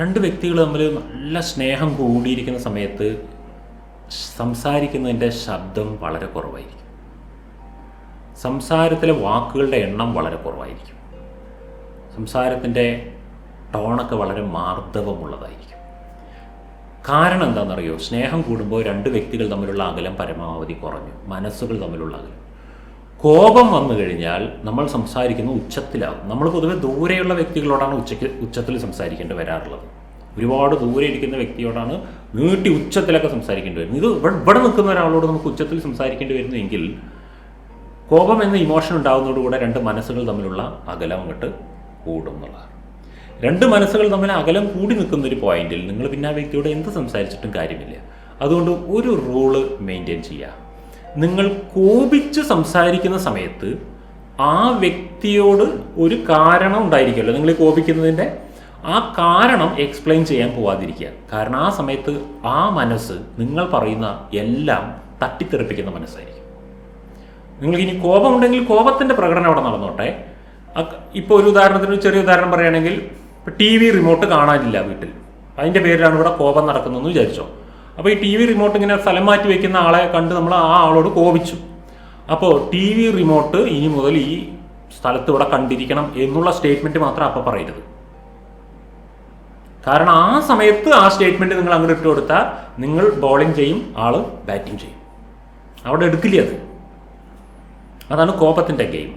രണ്ട് വ്യക്തികൾ തമ്മിൽ നല്ല സ്നേഹം കൂടിയിരിക്കുന്ന സമയത്ത് സംസാരിക്കുന്നതിന്റെ ശബ്ദം വളരെ കുറവായിരിക്കും. സംസാരത്തിലെ വാക്കുകളുടെ എണ്ണം വളരെ കുറവായിരിക്കും. സംസാരത്തിന്റെ ടോണൊക്കെ വളരെ മാർദ്ദവമുള്ളതായിരിക്കും. കാരണം എന്താണെന്നറിയോ? സ്നേഹം കൂടുമ്പോൾ രണ്ട് വ്യക്തികൾ തമ്മിലുള്ള അകലം പരമാവധി കുറഞ്ഞു. മനസ്സുകൾ തമ്മിലുള്ള അകലം. കോപം വന്നു കഴിഞ്ഞാൽ നമ്മൾ സംസാരിക്കുന്ന ഉച്ചത്തിലാവും നമ്മൾ പൊതുവെ ദൂരെയുള്ള വ്യക്തികളോടാണ് ഉച്ചയ്ക്ക് ഉച്ചത്തിൽ സംസാരിക്കേണ്ടി വരാറുള്ളത്. ഒരുപാട് ദൂരെ ഇരിക്കുന്ന വ്യക്തിയോടാണ് നീട്ടി ഉച്ചത്തിലൊക്കെ സംസാരിക്കേണ്ടി വരുന്നത്. ഇത് ഇവിടെ നിൽക്കുന്ന ഒരാളോട് നമുക്ക് ഉച്ചത്തിൽ സംസാരിക്കേണ്ടി വരുന്നെങ്കിൽ കോപം എന്ന ഇമോഷൻ ഉണ്ടാകുന്നതോടുകൂടെ രണ്ട് മനസ്സുകൾ തമ്മിലുള്ള അകലം അങ്ങോട്ട് കൂടും എന്നുള്ളതാണ്. രണ്ട് മനസ്സുകൾ തമ്മിൽ അകലം കൂടി നിൽക്കുന്ന ഒരു പോയിന്റിൽ നിങ്ങൾ പിന്നെ ആ വ്യക്തിയോട് എന്ത് സംസാരിച്ചിട്ടും കാര്യമില്ല. അതുകൊണ്ട് ഒരു റൂൾ മെയിന്റെയിൻ ചെയ്യുക നിങ്ങൾ കോപിച്ച് സംസാരിക്കുന്ന സമയത്ത് ആ വ്യക്തിയോട് ഒരു കാരണം ഉണ്ടായിരിക്കുമല്ലോ. നിങ്ങൾ കോപിക്കുന്നതിന്റെ ആ കാരണം എക്സ്പ്ലെയിൻ ചെയ്യാൻ പോവാതിരിക്കുക. കാരണം ആ സമയത്ത് ആ മനസ്സ് നിങ്ങൾ പറയുന്ന എല്ലാം തട്ടിത്തെറിപ്പിക്കുന്ന മനസ്സായിരിക്കും. നിങ്ങൾക്ക് ഇനി കോപമുണ്ടെങ്കിൽ കോപത്തിന്റെ പ്രകടനം അവിടെ നടന്നോട്ടെ. ഇപ്പോൾ ഒരു ഉദാഹരണത്തിന് ചെറിയ ഉദാഹരണം പറയുകയാണെങ്കിൽ ടി വി റിമോട്ട് കാണാനില്ല വീട്ടിൽ. അതിന്റെ പേരിലാണ് ഇവിടെ കോപം നടക്കുന്നതെന്ന് വിചാരിച്ചോ. അപ്പോൾ ഈ ടി വി റിമോട്ട് ഇങ്ങനെ സ്ഥലം മാറ്റി വെക്കുന്ന ആളെ കണ്ട് നമ്മൾ ആ ആളോട് കോപിച്ചു. അപ്പോൾ ടി വി റിമോട്ട് ഇനി മുതൽ ഈ സ്ഥലത്ത് ഇവിടെ കണ്ടിരിക്കണം എന്നുള്ള സ്റ്റേറ്റ്മെന്റ് മാത്രം അപ്പം പറയരുത്. കാരണം ആ സമയത്ത് ആ സ്റ്റേറ്റ്മെന്റ് നിങ്ങൾ അങ്ങോട്ട് ഇട്ട് കൊടുത്താൽ നിങ്ങൾ ബോളിംഗ് ചെയ്യും ആൾ ബാറ്റിംഗ് ചെയ്യും. അവിടെ എടുക്കില്ല അത്? അതാണ് കോപത്തിന്റെ ഗെയിം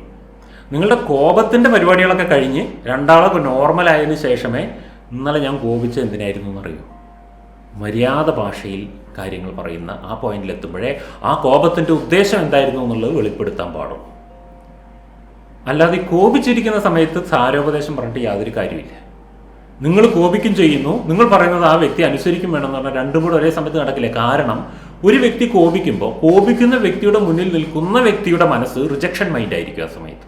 നിങ്ങളുടെ കോപത്തിന്റെ പരിപാടികളൊക്കെ കഴിഞ്ഞ് രണ്ടാളൊക്കെ നോർമലായതിനു ശേഷമേ ഇന്നലെ ഞാൻ കോപിച്ച എന്തിനായിരുന്നു എന്നറിയൂ മര്യാദ ഭാഷയിൽ കാര്യങ്ങൾ പറയുന്ന ആ പോയിന്റിലെത്തുമ്പോഴേ ആ കോപത്തിന്റെ ഉദ്ദേശം എന്തായിരുന്നു എന്നുള്ളത് വെളിപ്പെടുത്താൻ പാടും. അല്ലാതെ കോപിച്ചിരിക്കുന്ന സമയത്ത് സാരോപദേശം പറഞ്ഞിട്ട് യാതൊരു കാര്യമില്ല നിങ്ങൾ കോപിക്കും ചെയ്യുന്നു നിങ്ങൾ പറയുന്നത് ആ വ്യക്തി അനുസരിക്കും വേണമെന്ന് പറഞ്ഞാൽ രണ്ടും കൂടെ ഒരേ സമയത്ത് നടക്കില്ല? കാരണം ഒരു വ്യക്തി കോപിക്കുമ്പോൾ കോപിക്കുന്ന വ്യക്തിയുടെ മുന്നിൽ നിൽക്കുന്ന വ്യക്തിയുടെ മനസ്സ് റിജക്ഷൻ മൈൻഡ് ആയിരിക്കും ആ സമയത്ത്.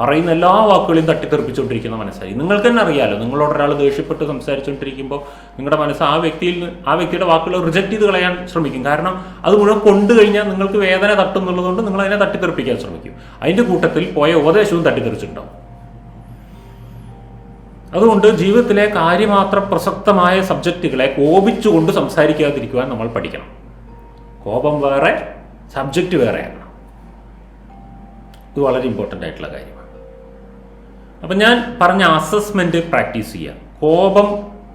പറയുന്ന എല്ലാ വാക്കുകളെയും തട്ടിത്തെറിപ്പിച്ചുകൊണ്ടിരിക്കുന്ന മനസ്സായി. നിങ്ങൾക്ക് തന്നെ അറിയാലോ നിങ്ങളോട് ഒരാൾ ദേഷ്യപ്പെട്ട് സംസാരിച്ചുകൊണ്ടിരിക്കുമ്പോൾ നിങ്ങളുടെ മനസ്സ് ആ വ്യക്തിയിൽ നിന്ന് ആ വ്യക്തിയുടെ വാക്കുകൾ റിജക്ട് ചെയ്ത് കളയാൻ ശ്രമിക്കും. കാരണം അത് മുഴുവൻ കൊണ്ടു കഴിഞ്ഞാൽ നിങ്ങൾക്ക് വേദന തട്ടുന്നുള്ളതുകൊണ്ട് നിങ്ങൾ അതിനെ തട്ടിത്തെറിപ്പിക്കാൻ ശ്രമിക്കും. അതിന്റെ കൂട്ടത്തിൽ പോയ ഉപദേശവും തട്ടിത്തെറിച്ചിട്ടുണ്ടാവും. അതുകൊണ്ട് ജീവിതത്തിലെ കാര്യമാത്ര പ്രസക്തമായ സബ്ജക്റ്റുകളെ കോപിച്ചുകൊണ്ട് സംസാരിക്കാതിരിക്കുവാൻ നമ്മൾ പഠിക്കണം. കോപം വേറെ സബ്ജക്റ്റ് വേറെയാണ് ഇത് വളരെ ഇമ്പോർട്ടന്റ് ആയിട്ടുള്ള കാര്യമാണ് അപ്പം ഞാൻ പറഞ്ഞ അസസ്മെന്റ് പ്രാക്ടീസ് ചെയ്യുക കോപം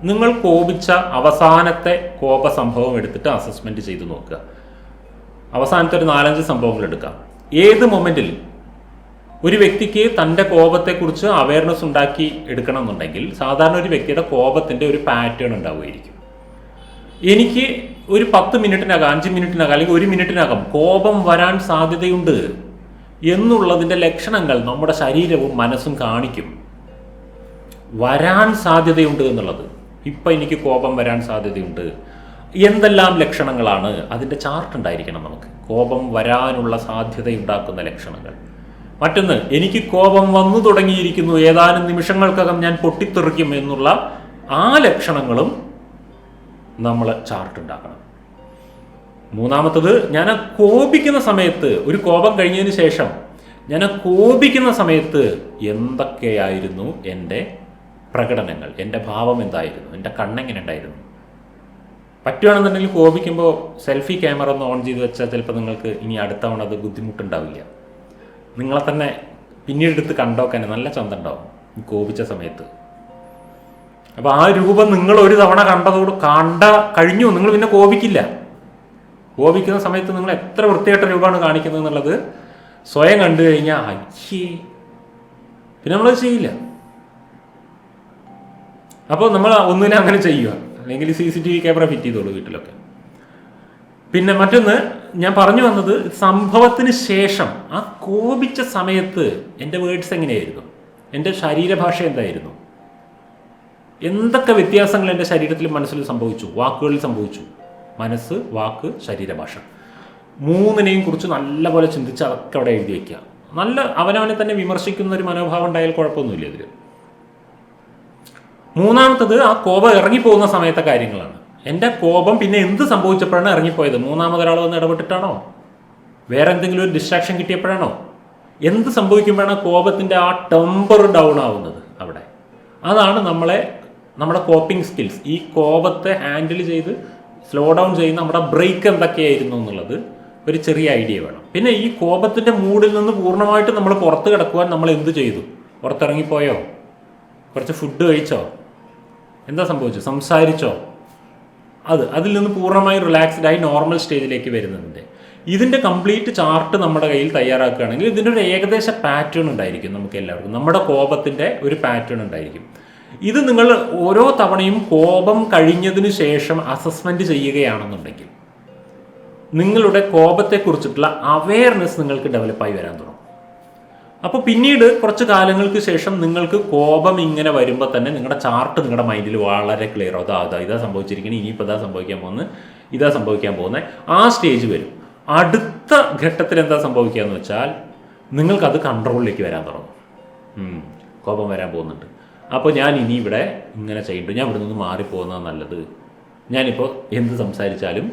നിങ്ങൾ കോപിച്ച അവസാനത്തെ കോപ സംഭവം എടുത്തിട്ട് അസസ്മെന്റ് ചെയ്ത് നോക്കുക. അവസാനത്തെ ഒരു നാലഞ്ച് സംഭവങ്ങൾ എടുക്കുക ഏത് മൊമെന്റിൽ ഒരു വ്യക്തിക്ക് തന്റെ കോപത്തെക്കുറിച്ച് അവയർനെസ് ഉണ്ടാക്കി എടുക്കണം എന്നുണ്ടെങ്കിൽ സാധാരണ ഒരു വ്യക്തിയുടെ കോപത്തിന്റെ ഒരു പാറ്റേൺ ഉണ്ടാവുമായിരിക്കും. എനിക്ക് ഒരു പത്ത് മിനിറ്റിനകം അഞ്ച് മിനിറ്റിനകം അല്ലെങ്കിൽ ഒരു മിനിറ്റിനകം കോപം വരാൻ സാധ്യതയുണ്ട്. എന്നുള്ളതിന്റെ ലക്ഷണങ്ങൾ നമ്മുടെ ശരീരവും മനസ്സും കാണിക്കും. വരാൻ സാധ്യതയുണ്ട് എന്നുള്ളത്. ഇപ്പം എനിക്ക് കോപം വരാൻ സാധ്യതയുണ്ട്. എന്തെല്ലാം ലക്ഷണങ്ങളാണ് അതിന്റെ ചാർട്ട് ഉണ്ടായിരിക്കണം നമുക്ക്. കോപം വരാനുള്ള സാധ്യതയുണ്ടാക്കുന്ന ലക്ഷണങ്ങൾ. മറ്റൊന്ന് എനിക്ക് കോപം വന്നു തുടങ്ങിയിരിക്കുന്നു. ഏതാനും നിമിഷങ്ങൾക്കകം ഞാൻ പൊട്ടിത്തെറിക്കും എന്നുള്ള ആ ലക്ഷണങ്ങളും നമ്മൾ ചാർട്ട് ഉണ്ടാക്കണം. മൂന്നാമത്തത് ഞാൻ ആ കോപിക്കുന്ന സമയത്ത് ഒരു കോപം കഴിഞ്ഞതിന് ശേഷം ഞാൻ കോപിക്കുന്ന സമയത്ത് എന്തൊക്കെയായിരുന്നു എന്റെ പ്രകടനങ്ങൾ എന്റെ ഭാവം എന്തായിരുന്നു എന്റെ കണ്ണെങ്ങനെ ഉണ്ടായിരുന്നു? പറ്റുകയാണെന്നുണ്ടെങ്കിൽ കോപിക്കുമ്പോൾ സെൽഫി ക്യാമറ ഒന്ന് ഓൺ ചെയ്ത് വെച്ചാൽ ചിലപ്പോൾ നിങ്ങൾക്ക് ഇനി അടുത്ത തവണ അത് ബുദ്ധിമുട്ടുണ്ടാവില്ല. നിങ്ങളെ തന്നെ പിന്നീട് എടുത്ത് കണ്ടോക്കാൻ നല്ല ചന്ത ഉണ്ടാവും കോപിച്ച സമയത്ത്. അപ്പോൾ ആ രൂപം നിങ്ങൾ ഒരു തവണ കണ്ടതോട് കണ്ട കഴിഞ്ഞു നിങ്ങൾ പിന്നെ കോപിക്കില്ല. കോപിക്കുന്ന സമയത്ത് നിങ്ങൾ എത്ര വൃത്തികെട്ട രൂപമാണ് കാണിക്കുന്നത് എന്നുള്ളത് സ്വയം കണ്ടു കഴിഞ്ഞാൽ അയ്യേ. പിന്നെ നമ്മളത് ചെയ്യില്ല. അപ്പോൾ നമ്മൾ ഒന്നിനെ അങ്ങനെ ചെയ്യുക. അല്ലെങ്കിൽ C C T V camera fit ചെയ്തോളൂ വീട്ടിലൊക്കെ. പിന്നെ മറ്റൊന്ന് ഞാൻ പറഞ്ഞു വന്നത് സംഭവത്തിന് ശേഷം ആ കോപിച്ച സമയത്ത് എന്റെ വേർഡ്സ് എങ്ങനെയായിരുന്നു? എന്റെ ശരീരഭാഷ എന്തായിരുന്നു? എന്തൊക്കെ വ്യത്യാസങ്ങൾ എന്റെ ശരീരത്തിലും മനസ്സിലും സംഭവിച്ചു? വാക്കുകളിൽ സംഭവിച്ചു? മനസ്സ് വാക്ക് ശരീരഭാഷ. മൂന്നിനെയും കുറിച്ച് നല്ലപോലെ ചിന്തിച്ച് അതൊക്കെ അവിടെ എഴുതി വയ്ക്കുക നല്ല അവനവനെ തന്നെ വിമർശിക്കുന്ന ഒരു മനോഭാവം ഉണ്ടായാൽ കുഴപ്പമൊന്നുമില്ല ഇതിൽ മൂന്നാമത്തത് ആ കോപം ഇറങ്ങിപ്പോകുന്ന സമയത്തെ കാര്യങ്ങളാണ്. എന്റെ കോപം പിന്നെ എന്ത് സംഭവിച്ചപ്പോഴാണ് ഇറങ്ങിപ്പോയത്? മൂന്നാമതൊരാൾ വന്ന് ഇടപെട്ടിട്ടാണോ? വേറെ എന്തെങ്കിലും ഒരു ഡിസ്ട്രാക്ഷൻ കിട്ടിയപ്പോഴാണോ? എന്ത് സംഭവിക്കുമ്പോഴാണ് കോപത്തിന്റെ ആ ടെമ്പർ ഡൗൺ ആവുന്നത് അവിടെ? അതാണ് നമ്മളെ നമ്മുടെ കോപ്പിംഗ് സ്കിൽസ് ഈ കോപത്തെ ഹാൻഡിൽ ചെയ്ത് സ്ലോ ഡൗൺ ചെയ്യുന്ന നമ്മുടെ ബ്രേക്ക് എന്തൊക്കെയായിരുന്നു എന്നുള്ളത് ഒരു ചെറിയ ഐഡിയ വേണം. പിന്നെ ഈ കോപത്തിന്റെ മൂഡിൽ നിന്ന് പൂർണമായിട്ട് നമ്മൾ പുറത്ത് കിടക്കുവാൻ നമ്മൾ എന്ത് ചെയ്തു? പുറത്തിറങ്ങിപ്പോയോ? കുറച്ച് ഫുഡ് കഴിച്ചോ? എന്താ സംഭവിച്ചു സംസാരിച്ചോ? അത് അതിൽ നിന്ന് പൂർണമായി റിലാക്സ്ഡ് ആയി നോർമൽ സ്റ്റേജിലേക്ക് വരുന്നതിന്റെ ഇതിന്റെ കംപ്ലീറ്റ് ചാർട്ട് നമ്മുടെ കയ്യിൽ തയ്യാറാക്കുകയാണെങ്കിൽ ഇതിന്റെ ഒരു ഏകദേശ പാറ്റേൺ ഉണ്ടായിരിക്കും നമുക്ക് എല്ലാവർക്കും. നമ്മുടെ കോപത്തിന്റെ ഒരു പാറ്റേൺ ഉണ്ടായിരിക്കും. ഇത് നിങ്ങൾ ഓരോ തവണയും കോപം കഴിഞ്ഞതിന് ശേഷം അസസ്മെന്റ് ചെയ്യുകയാണെന്നുണ്ടെങ്കിൽ നിങ്ങളുടെ കോപത്തെക്കുറിച്ചിട്ടുള്ള അവയർനെസ് നിങ്ങൾക്ക് ഡെവലപ്പായി വരാൻ തുടങ്ങും. അപ്പോൾ പിന്നീട് കുറച്ച് കാലങ്ങൾക്ക് ശേഷം നിങ്ങൾക്ക് കോപം ഇങ്ങനെ വരുമ്പോൾ തന്നെ നിങ്ങളുടെ ചാർട്ട് നിങ്ങളുടെ മൈൻഡിൽ വളരെ ക്ലിയർ അതാ അതാ ഇതാ സംഭവിച്ചിരിക്കുന്നത് ഇനിയിപ്പോൾ ഇതാ സംഭവിക്കാൻ പോകുന്നത് ഇതാ സംഭവിക്കാൻ പോകുന്നത് ആ സ്റ്റേജ് വരും. അടുത്ത ഘട്ടത്തിൽ എന്താ സംഭവിക്കുക എന്ന് വെച്ചാൽ നിങ്ങൾക്കത് കൺട്രോളിലേക്ക് വരാൻ തുടങ്ങും. കോപം വരാൻ പോകുന്നുണ്ട്. അപ്പോൾ ഞാൻ ഇനി ഇവിടെ ഇങ്ങനെ ചെയ്യണ്ടു? ഞാൻ ഇവിടെ നിന്ന് മാറിപ്പോകുന്നതാണ് നല്ലത്. ഞാനിപ്പോൾ എന്ത് സംസാരിച്ചാലും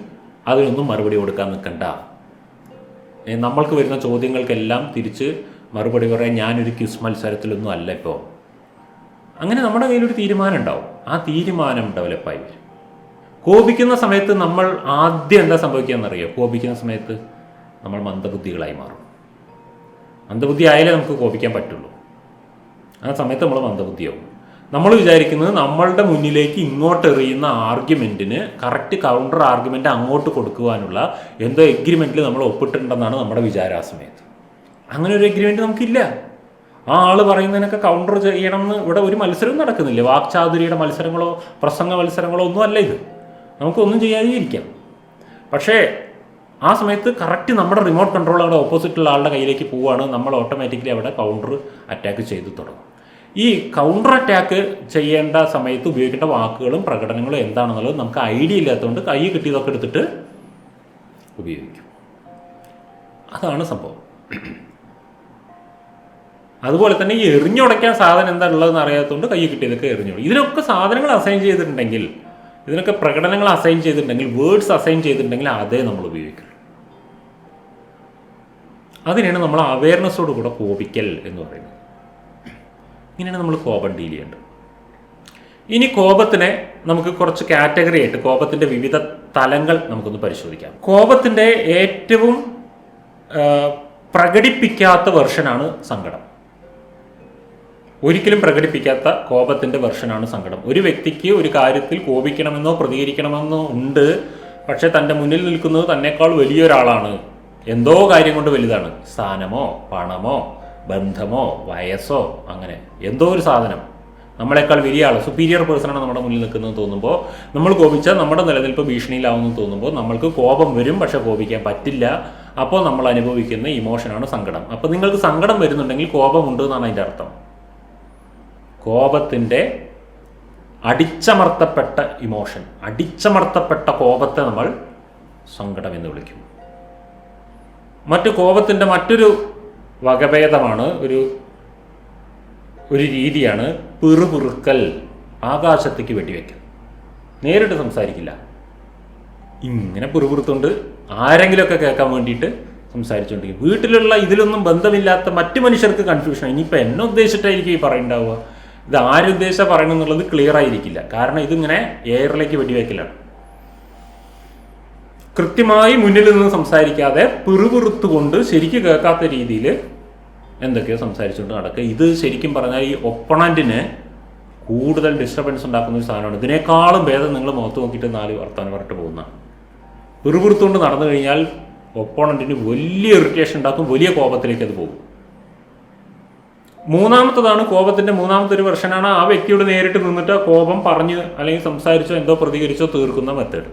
അതിനൊന്നും മറുപടി കൊടുക്കാൻ നിൽക്കണ്ട. നമ്മൾക്ക് വരുന്ന ചോദ്യങ്ങൾക്കെല്ലാം തിരിച്ച് മറുപടി പറയാൻ ഞാനൊരു ക്വിസ് മത്സരത്തിലൊന്നും അല്ല ഇപ്പോൾ അങ്ങനെ നമ്മുടെ കയ്യിലൊരു തീരുമാനം ഉണ്ടാവും. ആ തീരുമാനം ഡെവലപ്പായി വരും. കോപിക്കുന്ന സമയത്ത് നമ്മൾ ആദ്യം എന്താ സംഭവിക്കുകയെന്നറിയോ കോപിക്കുന്ന സമയത്ത് നമ്മൾ മന്ദബുദ്ധികളായി മാറും. മന്ദബുദ്ധി ആയാലേ നമുക്ക് കോപിക്കാൻ പറ്റുള്ളൂ. ആ സമയത്ത് നമ്മൾ മന്ദബുദ്ധിയാവും. നമ്മൾ വിചാരിക്കുന്നത് നമ്മളുടെ മുന്നിലേക്ക് ഇങ്ങോട്ട് എറിയുന്ന ആർഗ്യുമെന്റിന് കറക്റ്റ് കൗണ്ടർ ആർഗ്യുമെന്റ് അങ്ങോട്ട് കൊടുക്കുവാനുള്ള എന്തോ എഗ്രിമെന്റിൽ നമ്മൾ ഒപ്പിട്ടിട്ടുണ്ടെന്നാണ് നമ്മുടെ വിചാരം ആ സമയത്ത് അങ്ങനെ ഒരു എഗ്രിമെന്റ് നമുക്കില്ല. ആ ആൾ പറയുന്നതിനൊക്കെ കൗണ്ടർ ചെയ്യണം എന്ന് ഇവിടെ ഒരു മത്സരവും നടക്കുന്നില്ല. വാക്ചാതുരിയുടെ മത്സരങ്ങളോ പ്രസംഗ മത്സരങ്ങളോ ഒന്നും അല്ല ഇത്. നമുക്കൊന്നും ചെയ്യാതെ ഇരിക്കാം പക്ഷേ ആ സമയത്ത് കറക്റ്റ് നമ്മുടെ റിമോട്ട് കൺട്രോൾ അവിടെ ഓപ്പോസിറ്റുള്ള ആളുടെ കയ്യിലേക്ക് പോവുകയാണ്. നമ്മൾ ഓട്ടോമാറ്റിക്കലി അവിടെ കൗണ്ടർ അറ്റാക്ക് ചെയ്തു തുടങ്ങും. ഈ കൗണ്ടർ അറ്റാക്ക് ചെയ്യേണ്ട സമയത്ത് ഉപയോഗിക്കേണ്ട വാക്കുകളും പ്രകടനങ്ങളും എന്താണെന്നുള്ളത് നമുക്ക് ഐഡിയ ഇല്ലാത്തതുകൊണ്ട് കൈ കിട്ടിയതൊക്കെ എടുത്തിട്ട് ഉപയോഗിക്കും. അതാണ് സംഭവം. അതുപോലെ തന്നെ ഈ എറിഞ്ഞുടയ്ക്കാൻ സാധനം എന്താ ഉള്ളതെന്ന് അറിയാത്തതുകൊണ്ട് കൈ കിട്ടിയതൊക്കെ എറിഞ്ഞു ഇതിനൊക്കെ സാധനങ്ങൾ അസൈൻ ചെയ്തിട്ടുണ്ടെങ്കിൽ ഇതിനൊക്കെ പ്രകടനങ്ങൾ അസൈൻ ചെയ്തിട്ടുണ്ടെങ്കിൽ വേർഡ്സ് അസൈൻ ചെയ്തിട്ടുണ്ടെങ്കിൽ അതേ നമ്മൾ ഉപയോഗിക്കുള്ളൂ അതിനെയാണ് നമ്മൾ അവയർനെസ്സോട് കൂടെ കോപിക്കൽ എന്ന് പറയുന്നത്. ഇങ്ങനെയാണ് നമ്മൾ കോപം ഡീൽ ചെയ്യേണ്ടത്. ഇനി കോപത്തിനെ നമുക്ക് കുറച്ച് കാറ്റഗറി ആയിട്ട് കോപത്തിന്റെ വിവിധ തലങ്ങൾ നമുക്കൊന്ന് പരിശോധിക്കാം. കോപത്തിന്റെ ഏറ്റവും പ്രകടിപ്പിക്കാത്ത വെർഷനാണ് സങ്കടം. ഒരിക്കലും പ്രകടിപ്പിക്കാത്ത കോപത്തിന്റെ വെർഷനാണ് സങ്കടം. ഒരു വ്യക്തിക്ക് ഒരു കാര്യത്തിൽ കോപിക്കണമെന്നോ പ്രതികരിക്കണമെന്നോ ഉണ്ട് പക്ഷേ തന്റെ മുന്നിൽ നിൽക്കുന്നത് തന്നെക്കാൾ വലിയൊരാളാണ് എന്തോ കാര്യം കൊണ്ട് വലുതാണ്. സ്ഥാനമോ പണമോ ബന്ധമോ വയസ്സോ അങ്ങനെ എന്തോ ഒരു സാധനം. നമ്മളെക്കാൾ വലിയ ആൾ സുപ്പീരിയർ പേഴ്സണാണ് നമ്മുടെ മുന്നിൽ നിൽക്കുന്നത് തോന്നുമ്പോൾ നമ്മൾ കോപിച്ചാൽ നമ്മുടെ നിലനിൽപ്പ് ഭീഷണിയിലാവുമെന്ന് തോന്നുമ്പോൾ നമ്മൾക്ക് കോപം വരും പക്ഷെ കോപിക്കാൻ പറ്റില്ല. അപ്പോൾ നമ്മൾ അനുഭവിക്കുന്ന ഇമോഷനാണ് സങ്കടം. അപ്പോൾ നിങ്ങൾക്ക് സങ്കടം വരുന്നുണ്ടെങ്കിൽ കോപമുണ്ട് എന്നാണ് അതിന്റെ അർത്ഥം. കോപത്തിന്റെ അടിച്ചമർത്തപ്പെട്ട ഇമോഷൻ അടിച്ചമർത്തപ്പെട്ട കോപത്തെ നമ്മൾ സങ്കടം എന്ന് വിളിക്കും. മറ്റു കോപത്തിന്റെ മറ്റൊരു വകഭേദമാണ് ഒരു ഒരു രീതിയാണ് പിറുപിറുക്കൽ ആകാശത്തേക്ക് വെടിവെക്കൽ. നേരിട്ട് സംസാരിക്കില്ല. ഇങ്ങനെ പിറുപിറുത്തുകൊണ്ട് ആരെങ്കിലുമൊക്കെ കേൾക്കാൻ വേണ്ടിയിട്ട് സംസാരിച്ചുകൊണ്ടിരിക്കും വീട്ടിലുള്ള ഇതിലൊന്നും ബന്ധമില്ലാത്ത മറ്റു മനുഷ്യർക്ക് കൺഫ്യൂഷൻ ഇനിയിപ്പോൾ എന്നെ ഉദ്ദേശിച്ചിട്ടായിരിക്കും ഈ പറയുണ്ടാവുക. ഇത് ആരുദ്ദേശം പറയണമെന്നുള്ളത് ക്ലിയർ ആയിരിക്കില്ല. കാരണം ഇതിങ്ങനെ എയറിലേക്ക് വെടിവെക്കലാണ്. കൃത്യമായി മുന്നിൽ നിന്ന് സംസാരിക്കാതെ പിറുപിറുത്തുകൊണ്ട് ശരിക്ക് കേൾക്കാത്ത രീതിയിൽ എന്തൊക്കെയോ സംസാരിച്ചുകൊണ്ട് നടക്കുക. ഇത് ശരിക്കും പറഞ്ഞാൽ ഈ ഒപ്പണന്റിന് കൂടുതൽ ഡിസ്റ്റർബൻസ് ഉണ്ടാക്കുന്ന ഒരു സാധനമാണ്. ഇതിനേക്കാളും ഭേദം നിങ്ങൾ മുഖത്ത് നോക്കിയിട്ട് നാല് വർത്താനം പറഞ്ഞിട്ട് പോകുന്നതാണ് പിറുപിറുത്തുകൊണ്ട് നടന്നു കഴിഞ്ഞാൽ ഒപ്പോണന്റിന് വലിയ ഇറിറ്റേഷൻ ഉണ്ടാക്കും വലിയ കോപത്തിലേക്ക് അത് പോകും. മൂന്നാമത്തതാണ് കോപത്തിന്റെ മൂന്നാമത്തെ ഒരു വെർഷനാണ് ആ വ്യക്തിയോട് നേരിട്ട് നിന്നിട്ട് കോപം പറഞ്ഞ് അല്ലെങ്കിൽ സംസാരിച്ചോ എന്തോ പ്രതികരിച്ചോ തീർക്കുന്ന മെത്തേഡ്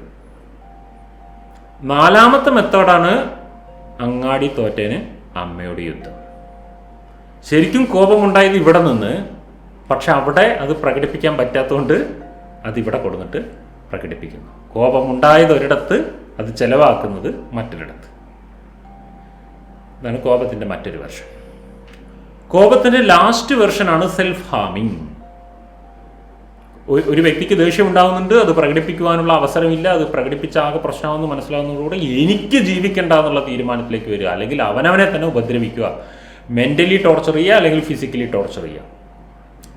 നാലാമത്തെ മെത്തേഡാണ് അങ്ങാടി തോറ്റേന് അമ്മയോട് യുദ്ധം. ശരിക്കും കോപമുണ്ടായത് ഇവിടെ നിന്ന് പക്ഷെ അവിടെ അത് പ്രകടിപ്പിക്കാൻ പറ്റാത്തതുകൊണ്ട് അതിവിടെ കൊടുത്തിട്ട് പ്രകടിപ്പിക്കുന്നു. കോപമുണ്ടായത് ഒരിടത്ത് അത് ചെലവാക്കുന്നത് മറ്റൊരിടത്ത്. ഇതാണ് കോപത്തിന്റെ മറ്റൊരു വെർഷൻ. കോപത്തിന്റെ ലാസ്റ്റ് വെർഷനാണ് സെൽഫ് ഹാമിങ് ഒരു വ്യക്തിക്ക് ദേഷ്യം ഉണ്ടാകുന്നുണ്ട് അത് പ്രകടിപ്പിക്കുവാനുള്ള അവസരമില്ല അത് പ്രകടിപ്പിച്ച ആകെ പ്രശ്നമാണെന്ന് മനസ്സിലാവുന്നതോടെ എനിക്ക് ജീവിക്കേണ്ട എന്നുള്ള തീരുമാനത്തിലേക്ക് വരിക. അല്ലെങ്കിൽ അവനവനെ തന്നെ ഉപദ്രവിക്കുക. മെന്റലി ടോർച്ചർ ചെയ്യുക അല്ലെങ്കിൽ ഫിസിക്കലി ടോർച്ചർ ചെയ്യുക.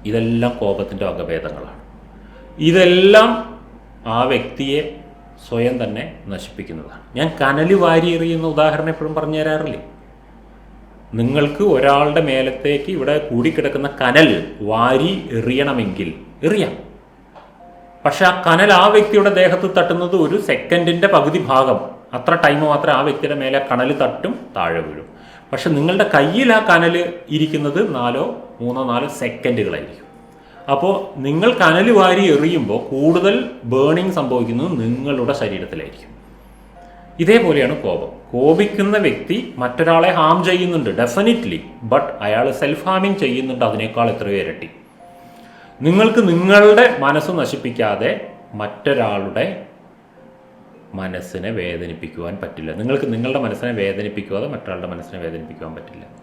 ഇതെല്ലാം കോപത്തിന്റെ വകഭേദങ്ങളാണ്. ഇതെല്ലാം ആ വ്യക്തിയെ സ്വയം തന്നെ നശിപ്പിക്കുന്നതാണ്. ഞാൻ കനൽ വാരി എറിയുന്ന ഉദാഹരണം എപ്പോഴും പറഞ്ഞു തരാറില്ലേ? നിങ്ങൾക്ക് ഒരാളുടെ മേലത്തേക്ക് ഇവിടെ കൂടിക്കിടക്കുന്ന കനൽ വാരി എറിയണമെങ്കിൽ എറിയാം. പക്ഷെ ആ കനൽ ആ വ്യക്തിയുടെ ദേഹത്ത് തട്ടുന്നത് ഒരു സെക്കൻഡിന്റെ പകുതി ഭാഗം. അത്ര ടൈം മാത്രമേ ആ വ്യക്തിയുടെ മേലെ കനൽ തട്ടും താഴെ വീഴും. പക്ഷെ നിങ്ങളുടെ കയ്യിൽ ആ കനൽ ഇരിക്കുന്നത് നാലോ മൂന്നോ നാലോ സെക്കൻഡുകളായിരിക്കും. അപ്പോൾ നിങ്ങൾ കനൽ വാരി എറിയുമ്പോൾ കൂടുതൽ ബേണിംഗ് സംഭവിക്കുന്നത് നിങ്ങളുടെ ശരീരത്തിലായിരിക്കും. ഇതേപോലെയാണ് കോപം. കോപിക്കുന്ന വ്യക്തി മറ്റൊരാളെ ഹാം ചെയ്യുന്നുണ്ട് ഡെഫിനറ്റ്ലി ബട്ട് അയാൾ സെൽഫ് ഹാമിങ് ചെയ്യുന്നുണ്ട് അതിനേക്കാൾ എത്രയോ ഇരട്ടി. നിങ്ങൾക്ക് നിങ്ങളുടെ മനസ്സ് നശിപ്പിക്കാതെ മറ്റൊരാളുടെ മനസ്സിനെ വേദനിപ്പിക്കുവാൻ പറ്റില്ല. നിങ്ങൾക്ക് നിങ്ങളുടെ മനസ്സിനെ വേദനിപ്പിക്കാതെ മറ്റൊരാളുടെ മനസ്സിനെ വേദനിപ്പിക്കുവാൻ പറ്റില്ല.